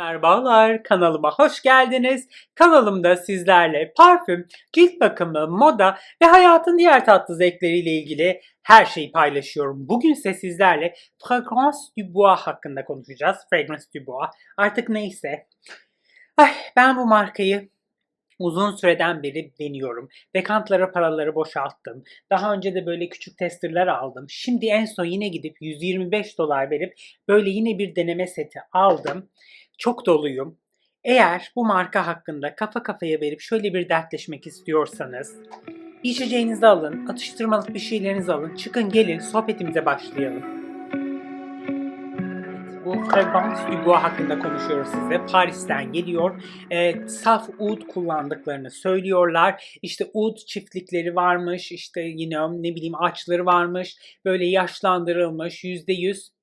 Merhabalar, kanalıma hoş geldiniz. Kanalımda sizlerle parfüm, cilt bakımı, moda ve hayatın diğer tatlı zevkleriyle ilgili her şeyi paylaşıyorum. Bugün ise sizlerle Fragrance du Bois hakkında konuşacağız. Fragrance du Bois. Artık neyse. Ay, ben bu markayı uzun süreden beri deniyorum. Dekantlara paraları boşalttım. Daha önce de böyle küçük testerler aldım. Şimdi en son yine gidip 125 dolar verip böyle yine bir deneme seti aldım. Çok doluyum. Eğer bu marka hakkında kafa kafaya verip şöyle bir dertleşmek istiyorsanız içeceğinizi alın, atıştırmalık bir şeylerinizi alın, çıkın gelin sohbetimize başlayalım. Bu Fragrance du Bois hakkında konuşuyoruz size. Paris'ten geliyor. Ee, saf oud kullandıklarını söylüyorlar. İşte oud çiftlikleri varmış. İşte yine ne bileyim ağaçları varmış. Böyle yaşlandırılmış %100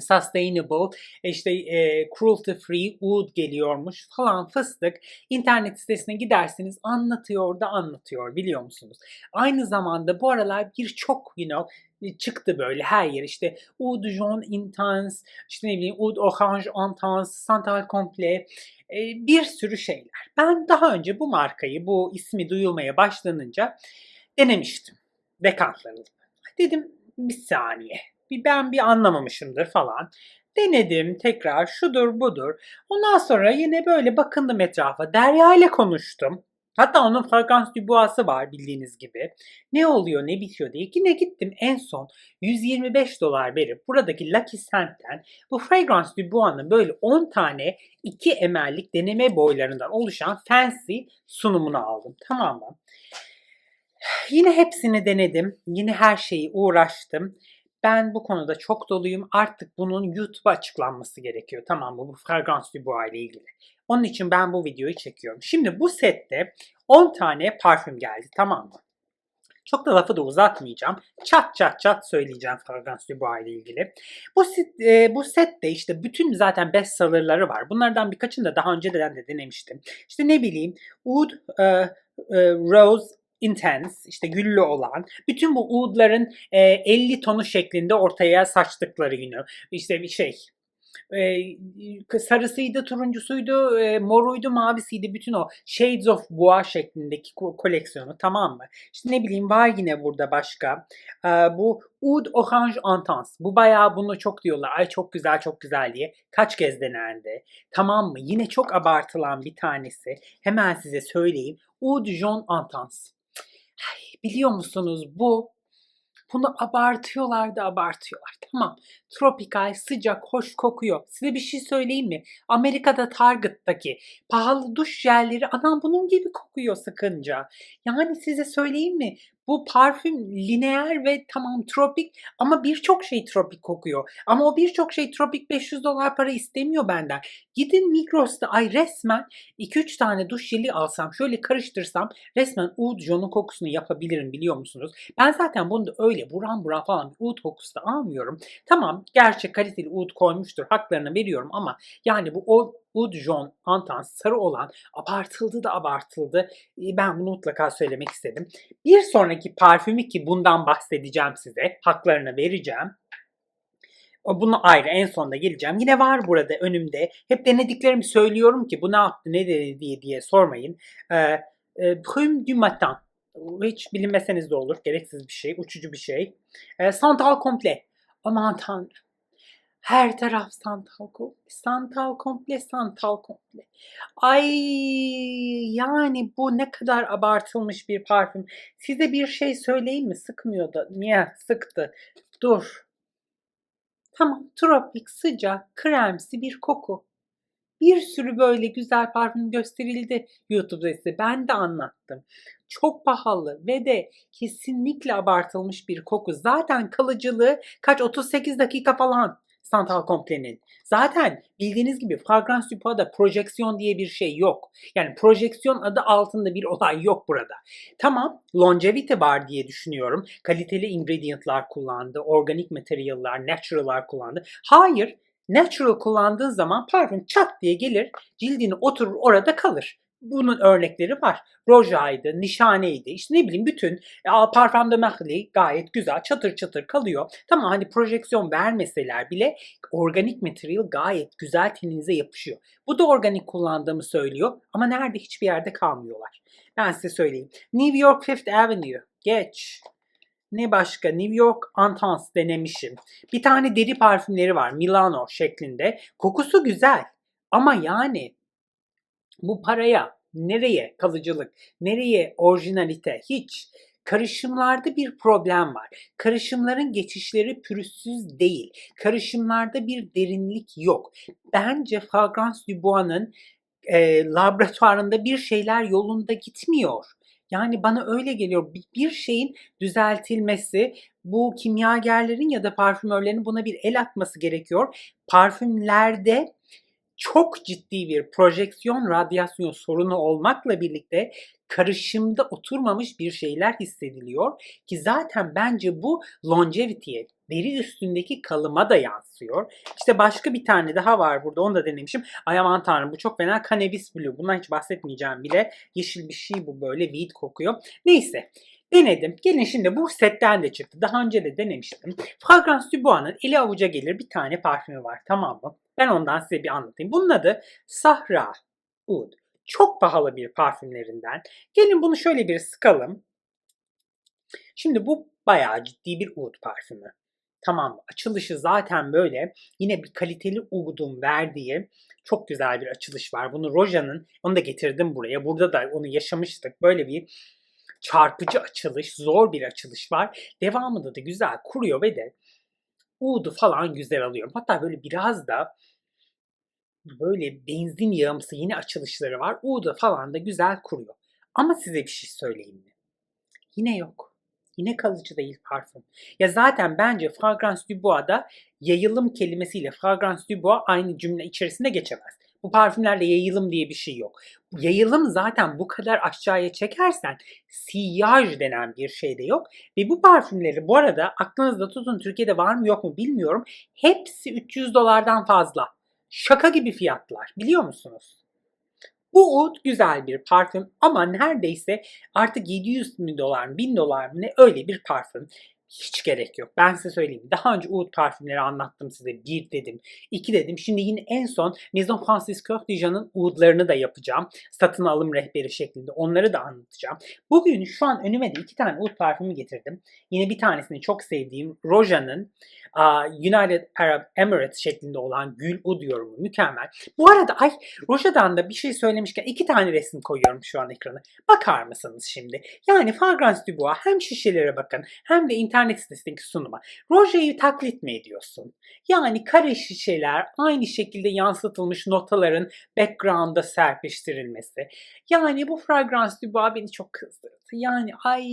sustainable, işte e, cruelty free wood geliyormuş falan fıstık. İnternet sitesine gidersiniz anlatıyor da anlatıyor biliyor musunuz? Aynı zamanda bu aralar birçok you know, çıktı böyle her yer işte Oud Jaune Intense, işte ne bileyim Oud Orange Intense, Santal Complet e, bir sürü şeyler. Ben daha önce bu markayı, bu ismi duyulmaya başlanınca denemiştim. Dekantlarını. Dedim bir saniye bir ben bir anlamamışımdır falan. Denedim tekrar şudur budur. Ondan sonra yine böyle bakındım etrafa. Derya ile konuştum. Hatta onun Fragrance du Bois'ı var bildiğiniz gibi. Ne oluyor ne bitiyor diye. Yine gittim en son 125 dolar verip buradaki Lucky Scent'ten bu Fragrance du Bois'ın böyle 10 tane 2 ml'lik deneme boylarından oluşan fancy sunumunu aldım. Tamam mı? Yine hepsini denedim. Yine her şeyi uğraştım. Ben bu konuda çok doluyum. Artık bunun YouTube'a açıklanması gerekiyor. Tamam mı? Bu Fragrance du Bois ile ilgili. Onun için ben bu videoyu çekiyorum. Şimdi bu sette 10 tane parfüm geldi. Tamam mı? Çok da lafı da uzatmayacağım. Çat çat çat söyleyeceğim Fragrance du Bois ile ilgili. Bu set, e, bu sette işte bütün zaten best seller'ları var. Bunlardan birkaçını da daha önceden de denemiştim. İşte ne bileyim Oud e, e, Rose intense, işte güllü olan, bütün bu oudların e, 50 tonu şeklinde ortaya saçtıkları günü. İşte bir şey, e, sarısıydı, turuncusuydu, e, moruydu, mavisiydi. Bütün o Shades of Bois şeklindeki ko- koleksiyonu tamam mı? İşte ne bileyim var yine burada başka. E, bu Oud Orange Intense. Bu bayağı bunu çok diyorlar. Ay çok güzel çok güzel diye. Kaç kez denendi. Tamam mı? Yine çok abartılan bir tanesi. Hemen size söyleyeyim. Oud Jaune Intense. Biliyor musunuz bu bunu abartıyorlar da abartıyorlar. Tamam. Tropikal, sıcak, hoş kokuyor. Size bir şey söyleyeyim mi? Amerika'da Target'taki pahalı duş jelleri anam bunun gibi kokuyor sıkınca. Yani size söyleyeyim mi? Bu parfüm lineer ve tamam tropik ama birçok şey tropik kokuyor. Ama o birçok şey tropik 500 dolar para istemiyor benden. Gidin Migros'ta ay resmen 2-3 tane duş jeli alsam şöyle karıştırsam resmen oud jonu kokusunu yapabilirim biliyor musunuz? Ben zaten bunu da öyle buram buram falan oud kokusu da almıyorum. Tamam gerçek kaliteli oud koymuştur haklarını veriyorum ama yani bu o Oud Jaune Antan sarı olan abartıldı da abartıldı. Ben bunu mutlaka söylemek istedim. Bir sonraki parfümü ki bundan bahsedeceğim size. Haklarını vereceğim. Bunu ayrı en sonda geleceğim. Yine var burada önümde. Hep denediklerimi söylüyorum ki bu ne yaptı ne dedi diye, diye sormayın. Ee, e, du Matin. Hiç bilinmeseniz de olur. Gereksiz bir şey. Uçucu bir şey. Ee, Santal Komple. Aman tanrım. Her taraf santal komple, santal komple, santal komple. Ay yani bu ne kadar abartılmış bir parfüm. Size bir şey söyleyeyim mi? Sıkmıyor da. Niye? Sıktı. Dur. Tamam, tropik, sıcak, kremsi bir koku. Bir sürü böyle güzel parfüm gösterildi YouTube'da size. Ben de anlattım. Çok pahalı ve de kesinlikle abartılmış bir koku. Zaten kalıcılığı kaç 38 dakika falan. Santal Comple'nin. Zaten bildiğiniz gibi Fragrance du Bois'da projeksiyon diye bir şey yok. Yani projeksiyon adı altında bir olay yok burada. Tamam longevity var diye düşünüyorum. Kaliteli ingredientlar kullandı, organik materyallar, natural'lar kullandı. Hayır, natural kullandığın zaman parfüm çat diye gelir, cildini oturur orada kalır. Bunun örnekleri var. Roja'ydı, nişaneydi, işte ne bileyim bütün e, Parfum de Marly gayet güzel çatır çatır kalıyor. Tamam hani projeksiyon vermeseler bile organik material gayet güzel teninize yapışıyor. Bu da organik kullandığımı söylüyor ama nerede hiçbir yerde kalmıyorlar. Ben size söyleyeyim. New York Fifth Avenue. Geç. Ne başka? New York Intense denemişim. Bir tane deri parfümleri var. Milano şeklinde. Kokusu güzel. Ama yani bu paraya nereye kalıcılık, nereye orijinalite hiç. Karışımlarda bir problem var. Karışımların geçişleri pürüzsüz değil. Karışımlarda bir derinlik yok. Bence Fragrance du Bois'ın e, laboratuvarında bir şeyler yolunda gitmiyor. Yani bana öyle geliyor bir şeyin düzeltilmesi, bu kimyagerlerin ya da parfümörlerin buna bir el atması gerekiyor. Parfümlerde çok ciddi bir projeksiyon radyasyon sorunu olmakla birlikte karışımda oturmamış bir şeyler hissediliyor ki zaten bence bu longevity'ye, deri üstündeki kalıma da yansıyor. İşte başka bir tane daha var burada onu da denemişim. Ay aman tanrım bu çok fena cannabis blue. Bundan hiç bahsetmeyeceğim bile. Yeşil bir şey bu böyle weed kokuyor. Neyse Denedim. Gelin şimdi bu setten de çıktı. Daha önce de denemiştim. Fragrance du Bois'ın eli avuca gelir bir tane parfümü var tamam mı? Ben ondan size bir anlatayım. Bunun adı Sahra Oud. Çok pahalı bir parfümlerinden. Gelin bunu şöyle bir sıkalım. Şimdi bu bayağı ciddi bir oud parfümü. Tamam? Açılışı zaten böyle. Yine bir kaliteli oud'un verdiği çok güzel bir açılış var. Bunu Roja'nın, onu da getirdim buraya. Burada da onu yaşamıştık. Böyle bir çarpıcı açılış, zor bir açılış var. Devamında da güzel kuruyor ve de Uğdu falan güzel alıyorum. Hatta böyle biraz da böyle benzin yağımsı yeni açılışları var. Uğdu falan da güzel kuruyor. Ama size bir şey söyleyeyim mi? Yine yok. Yine kalıcı değil parfüm. Ya zaten bence Fragrance du Bois'da yayılım kelimesiyle Fragrance du Bois aynı cümle içerisinde geçemez. Bu parfümlerle yayılım diye bir şey yok. Yayılım zaten bu kadar aşağıya çekersen siyaj denen bir şey de yok. Ve bu parfümleri bu arada aklınızda tutun Türkiye'de var mı yok mu bilmiyorum. Hepsi 300 dolardan fazla. Şaka gibi fiyatlar biliyor musunuz? Bu oud güzel bir parfüm ama neredeyse artık 700 mi dolar mı 1000 dolar mı ne öyle bir parfüm. Hiç gerek yok. Ben size söyleyeyim. Daha önce Oud parfümleri anlattım size. Bir dedim, iki dedim. Şimdi yine en son Maison Francis Coeur Dija'nın Oud'larını da yapacağım. Satın alım rehberi şeklinde. Onları da anlatacağım. Bugün şu an önüme de iki tane Oud parfümü getirdim. Yine bir tanesini çok sevdiğim Roja'nın United Arab Emirates şeklinde olan Gül Ud yorumu. Mükemmel. Bu arada ay Roja'dan da bir şey söylemişken iki tane resim koyuyorum şu an ekrana. Bakar mısınız şimdi? Yani Fragrance du Bois hem şişelere bakın hem de internet internet sitesindeki sunuma. Roja'yı taklit mi ediyorsun? Yani kare şişeler aynı şekilde yansıtılmış notaların background'da serpiştirilmesi. Yani bu Fragrance du Bois beni çok kızdırdı. Yani ay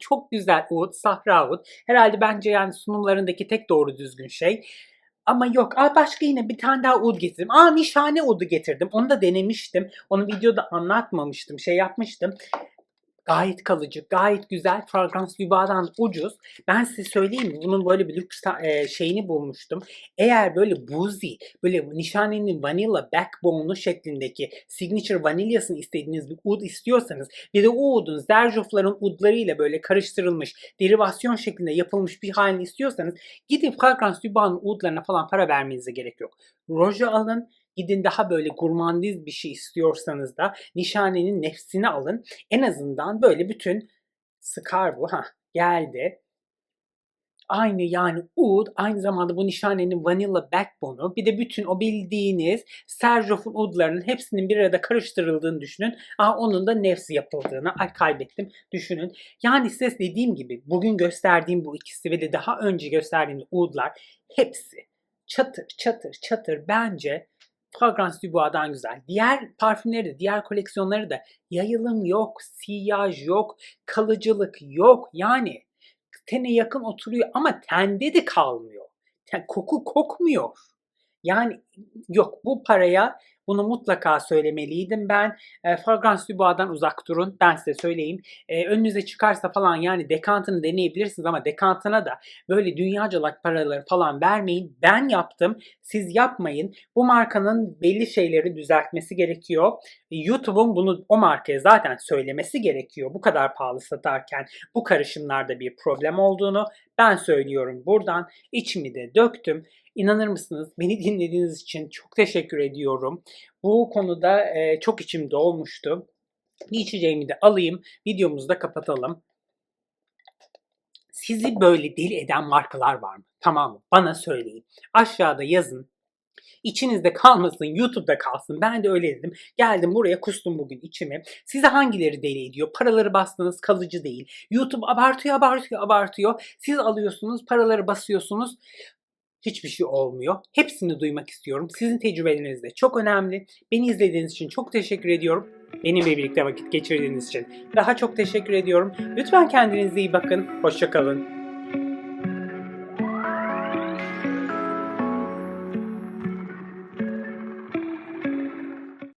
çok güzel oud, sahra oud. Herhalde bence yani sunumlarındaki tek doğru düzgün şey. Ama yok. Aa başka yine bir tane daha ud getirdim. Aa nişane udu getirdim. Onu da denemiştim. Onu videoda anlatmamıştım. Şey yapmıştım. Gayet kalıcı, gayet güzel. Fragrans Luba'dan ucuz. Ben size söyleyeyim? Bunun böyle bir lüks e, şeyini bulmuştum. Eğer böyle boozy, böyle nişanenin vanilla backbone'lu şeklindeki signature vanilyasını istediğiniz bir ud istiyorsanız bir de o udun Zerjoff'ların udlarıyla böyle karıştırılmış, derivasyon şeklinde yapılmış bir halini istiyorsanız gidin Fragrans Luba'nın udlarına falan para vermenize gerek yok. Roja alın, Gidin daha böyle gurmandiz bir şey istiyorsanız da nişanenin nefsini alın. En azından böyle bütün sıkar bu. Ha geldi. Aynı yani oud aynı zamanda bu nişanenin vanilla backbone'u bir de bütün o bildiğiniz Serjof'un oudlarının hepsinin bir arada karıştırıldığını düşünün. Aa, onun da nefsi yapıldığını ay kaybettim düşünün. Yani size dediğim gibi bugün gösterdiğim bu ikisi ve de daha önce gösterdiğim oudlar hepsi çatır çatır çatır bence Fragrance du Bois'dan güzel. Diğer parfümleri de, diğer koleksiyonları da yayılım yok, siyaj yok, kalıcılık yok. Yani tene yakın oturuyor ama tende de kalmıyor. Koku kokmuyor. Yani yok bu paraya Bunu mutlaka söylemeliydim ben. E, Fragrance du Bois'dan uzak durun. Ben size söyleyeyim. E, önünüze çıkarsa falan yani dekantını deneyebilirsiniz ama dekantına da böyle dünyaca paraları falan vermeyin. Ben yaptım. Siz yapmayın. Bu markanın belli şeyleri düzeltmesi gerekiyor. YouTube'un bunu o markaya zaten söylemesi gerekiyor. Bu kadar pahalı satarken bu karışımlarda bir problem olduğunu ben söylüyorum buradan. İçimi de döktüm. İnanır mısınız? Beni dinlediğiniz için çok teşekkür ediyorum. Bu konuda e, çok içim dolmuştu. Bir içeceğimi de alayım. Videomuzu da kapatalım. Sizi böyle deli eden markalar var mı? Tamam mı? Bana söyleyin. Aşağıda yazın. İçinizde kalmasın, YouTube'da kalsın. Ben de öyle dedim. Geldim buraya kustum bugün içimi. Size hangileri deli ediyor? Paraları bastınız kalıcı değil. YouTube abartıyor, abartıyor, abartıyor. Siz alıyorsunuz, paraları basıyorsunuz. Hiçbir şey olmuyor. Hepsini duymak istiyorum. Sizin tecrübeleriniz de çok önemli. Beni izlediğiniz için çok teşekkür ediyorum. Benimle birlikte vakit geçirdiğiniz için daha çok teşekkür ediyorum. Lütfen kendinize iyi bakın. Hoşçakalın.